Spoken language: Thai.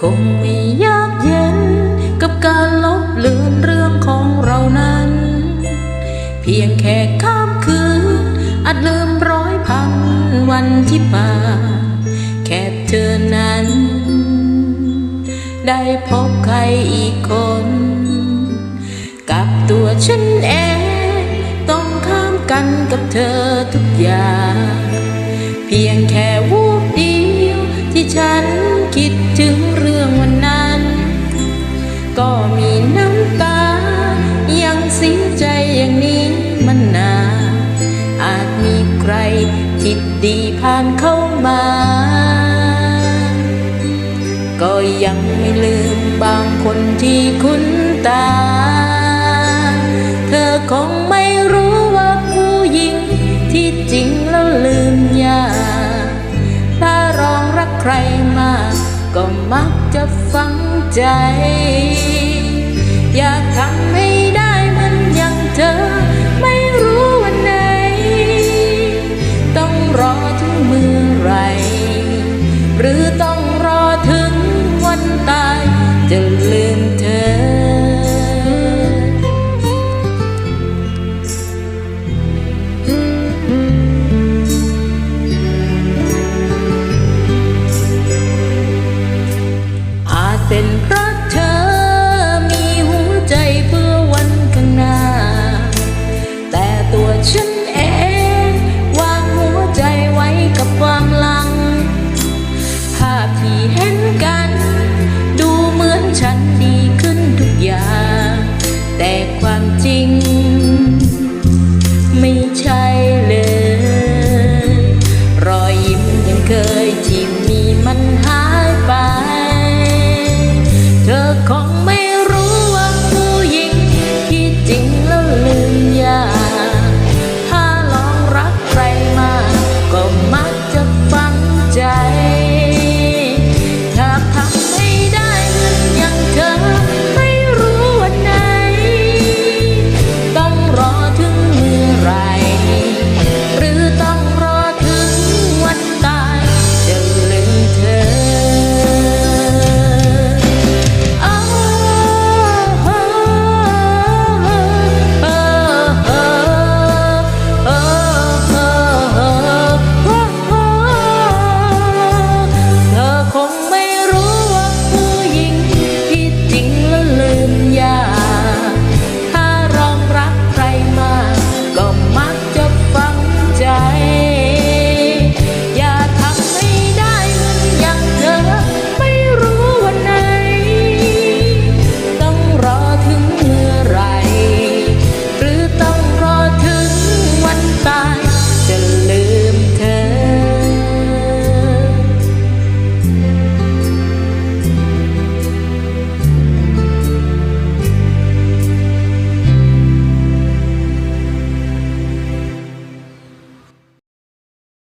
คงไม่ยากเย็น กับการลบเลือนเรื่องของเรานั้น เพียงแค่ข้ามคืนอาจลืมร้อยพันวันที่ผ่านแค่เธอนั้น ได้พบใครอีกคน กับตัวฉันเองต้องข้ามกันกับเธอทุกอย่าง เพียงแค่วู ที่ฉันคิดถึงเรื่องวันนั้น ก็มีน้ำตา ยังเสียใจอย่างนี้มันนานอาจมีใครที่ดีผ่านเข้ามา ก็ยังไม่ลืมบางคนที่คุ้นตา เธอคง ใครมา ก็มักจะฝังใจ อยากทำให้ได้เห